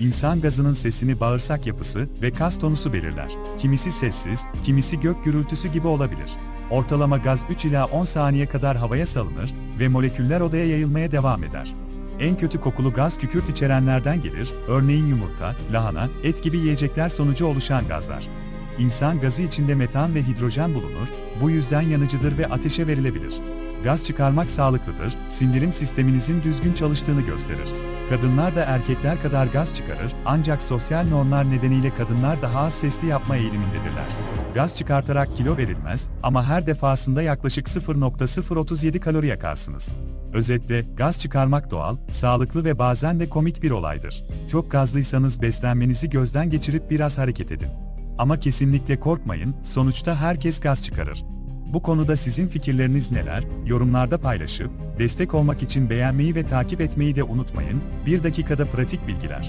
İnsan gazının sesini bağırsak yapısı ve kas tonusu belirler. Kimisi sessiz, kimisi gök gürültüsü gibi olabilir. Ortalama gaz 3 ila 10 saniye kadar havaya salınır ve moleküller odaya yayılmaya devam eder. En kötü kokulu gaz kükürt içerenlerden gelir, örneğin yumurta, lahana, et gibi yiyecekler sonucu oluşan gazlar. İnsan gazı içinde metan ve hidrojen bulunur, bu yüzden yanıcıdır ve ateşe verilebilir. Gaz çıkarmak sağlıklıdır, sindirim sisteminizin düzgün çalıştığını gösterir. Kadınlar da erkekler kadar gaz çıkarır, ancak sosyal normlar nedeniyle kadınlar daha az sesli yapma eğilimindedirler. Gaz çıkartarak kilo verilmez ama her defasında yaklaşık 0.037 kalori yakarsınız. Özetle, gaz çıkarmak doğal, sağlıklı ve bazen de komik bir olaydır. Çok gazlıysanız beslenmenizi gözden geçirip biraz hareket edin. Ama kesinlikle korkmayın, sonuçta herkes gaz çıkarır. Bu konuda sizin fikirleriniz neler? Yorumlarda paylaşıp, destek olmak için beğenmeyi ve takip etmeyi de unutmayın. Bir dakikada pratik bilgiler.